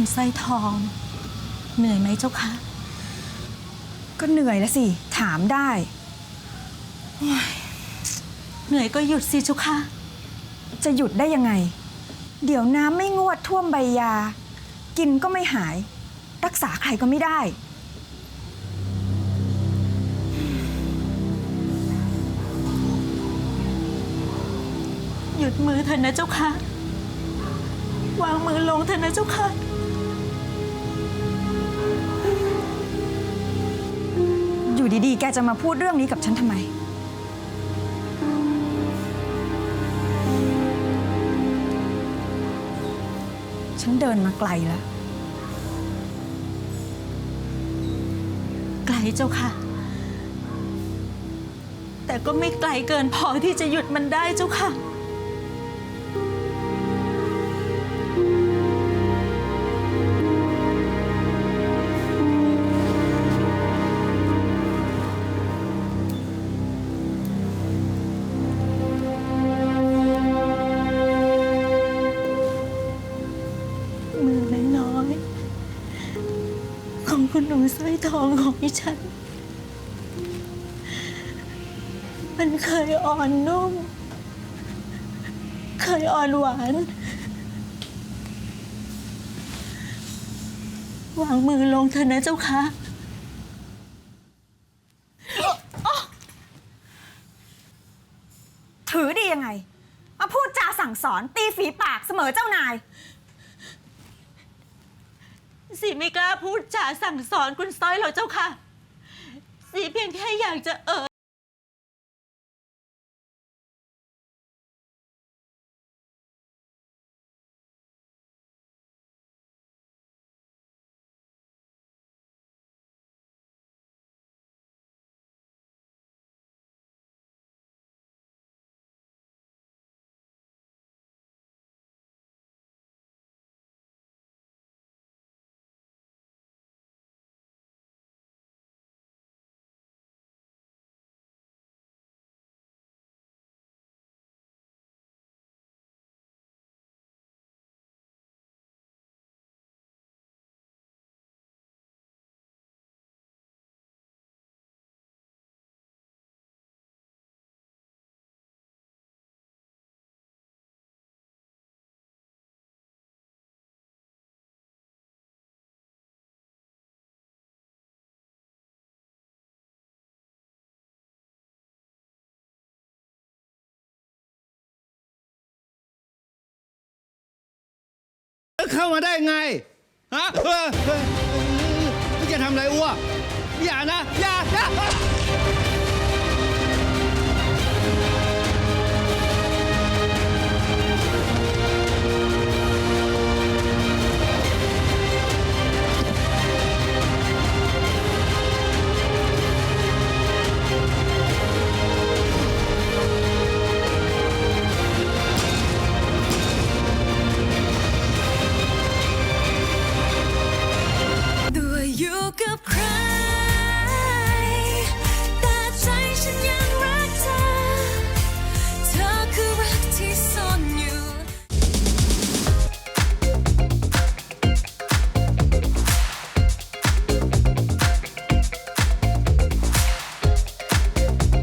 คุณสร้อยทอง เหนื่อยไหมเจ้าคะก็เหนื่อยแล้วสิ ถามได้ เหนื่อยก็หยุดสิเจ้าคะจะหยุดได้ยังไง เดี๋ยวน้ำไม่งวดท่วมใบยา กินก็ไม่หาย รักษาใครก็ไม่ได้ หยุดมือเถอะนะเจ้าค่ะวางมือลงเถอะนะเจ้าค่ะ ดีๆ แกจะมาพูดเรื่องนี้กับฉันทำไม ฉันเดินมาไกลแล้ว ไกลเจ้าค่ะ แต่ก็ไม่ไกลเกินพอที่จะหยุดมันได้เจ้าค่ะ ของคุณหนูสร้อยทองของดิฉัน มันเคยอ่อนนุ่ม เคยอ่อนหวาน วางมือลงเถอะนะเจ้าค่ะถือดียังไง มาพูดจาสั่งสอนตีฝีปากเสมอเจ้านาย สีไม่กล้าพูดจาสั่งสอนคุณสร้อยหรอกเจ้าค่ะสีเพียงแค่อยากจะเอ่ย เข้ามาได้ไงฮะเออเออเออจะทำอะไรอ้วอย่านะอย่า